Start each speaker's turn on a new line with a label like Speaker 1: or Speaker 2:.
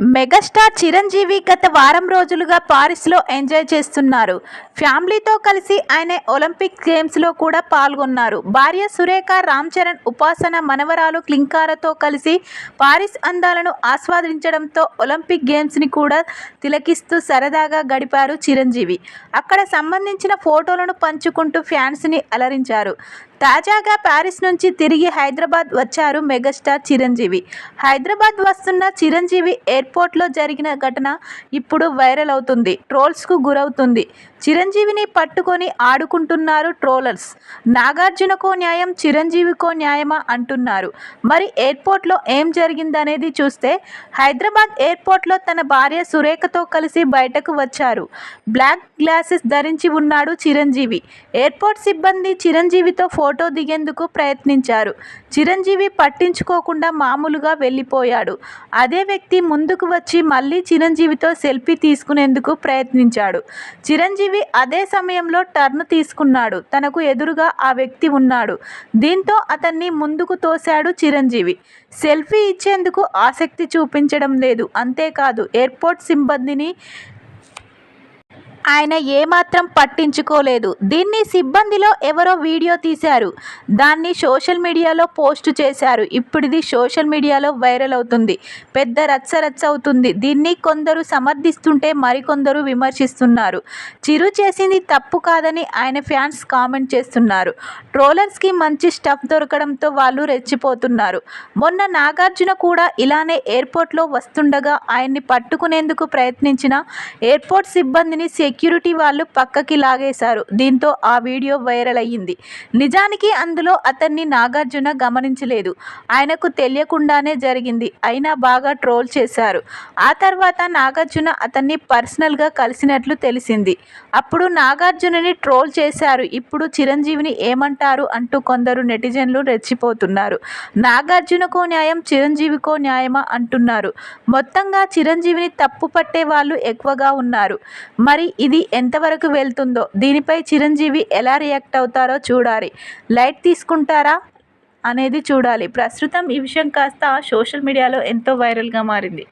Speaker 1: Megastar Chiranjeevi గత వారం రోజులుగా పారిస్లో ఎంజాయ్ చేస్తున్నారు. ఫ్యామిలీతో కలిసి ఆయన ఒలింపిక్ గేమ్స్లో కూడా పాల్గొన్నారు. భార్య సురేఖ రామ్ చరణ్ ఉపాసన మనవరాలు క్లింకారతో కలిసి పారిస్ అందాలను ఆస్వాదించడంతో ఒలింపిక్ గేమ్స్ని కూడా తిలకిస్తూ సరదాగా గడిపారు చిరంజీవి. అక్కడ సంబంధించిన ఫోటోలను పంచుకుంటూ ఫ్యాన్స్ని అలరించారు. తాజాగా ప్యారిస్ నుంచి తిరిగి హైదరాబాద్ వచ్చారు మెగాస్టార్ చిరంజీవి. హైదరాబాద్ వస్తున్న చిరంజీవి ఎయిర్పోర్ట్లో జరిగిన ఘటన ఇప్పుడు వైరల్ అవుతుంది. ట్రోల్స్కు గురవుతుంది. చిరంజీవిని పట్టుకొని ఆడుకుంటున్నారు ట్రోలర్స్. నాగార్జునకో న్యాయం చిరంజీవికో న్యాయమా అంటున్నారు. మరి ఎయిర్పోర్ట్లో ఏం జరిగిందనేది చూస్తే హైదరాబాద్ ఎయిర్పోర్ట్లో తన భార్య సురేఖతో కలిసి బయటకు వచ్చారు. బ్లాక్ గ్లాసెస్ ధరించి ఉన్నాడు చిరంజీవి. ఎయిర్పోర్ట్ సిబ్బంది చిరంజీవితో ఫోటో దిగేందుకు ప్రయత్నించారు. చిరంజీవి పట్టించుకోకుండా మామూలుగా వెళ్ళిపోయాడు. అదే వ్యక్తి ముందు ముందుకు వచ్చి మళ్ళీ చిరంజీవితో సెల్ఫీ తీసుకునేందుకు ప్రయత్నించాడు. చిరంజీవి అదే సమయంలో టర్న్ తీసుకున్నాడు. తనకు ఎదురుగా ఆ వ్యక్తి ఉన్నాడు. దీంతో అతన్ని ముందుకు తోశాడు చిరంజీవి. సెల్ఫీ ఇచ్చేందుకు ఆసక్తి చూపించడం లేదు. అంతేకాదు ఎయిర్పోర్ట్ సిబ్బందిని ఆయన ఏమాత్రం పట్టించుకోలేదు. దీన్ని సిబ్బందిలో ఎవరో వీడియో తీశారు. దాన్ని సోషల్ మీడియాలో పోస్ట్ చేశారు. ఇప్పుడిది సోషల్ మీడియాలో వైరల్ అవుతుంది. పెద్ద రచ్చ రచ్చ అవుతుంది. దీన్ని కొందరు సమర్థిస్తుంటే మరికొందరు విమర్శిస్తున్నారు. చిరు చేసింది తప్పు కాదని ఆయన ఫ్యాన్స్ కామెంట్ చేస్తున్నారు. ట్రోలర్స్కి మంచి స్టఫ్ దొరకడంతో వాళ్ళు రెచ్చిపోతున్నారు. మొన్న నాగార్జున కూడా ఇలానే ఎయిర్పోర్ట్లో వస్తుండగా ఆయన్ని పట్టుకునేందుకు ప్రయత్నించిన ఎయిర్పోర్ట్ సిబ్బందిని సెక్యూరిటీ వాళ్ళు పక్కకి లాగేశారు. దీంతో ఆ వీడియో వైరల్ అయ్యింది. నిజానికి అందులో అతన్ని నాగార్జున గమనించలేదు. ఆయనకు తెలియకుండానే జరిగింది. అయినా బాగా ట్రోల్ చేశారు. ఆ తర్వాత నాగార్జున అతన్ని పర్సనల్గా కలిసినట్లు తెలిసింది. అప్పుడు నాగార్జునని ట్రోల్ చేశారు. ఇప్పుడు చిరంజీవిని ఏమంటారు అంటూ కొందరు నెటిజన్లు రెచ్చిపోతున్నారు. నాగార్జునకో న్యాయం చిరంజీవికో న్యాయమా అంటున్నారు. మొత్తంగా చిరంజీవిని తప్పు పట్టే వాళ్ళు ఎక్కువగా ఉన్నారు. మరి ఇది ఎంతవరకు వెళ్తుందో? దీనిపై చిరంజీవి ఎలా రియాక్ట్ అవుతారో చూడాలి. లైట్ తీసుకుంటారా అనేది చూడాలి. ప్రస్తుతం ఈ విషయం కాస్త సోషల్ మీడియాలో ఎంతో వైరల్గా మారింది.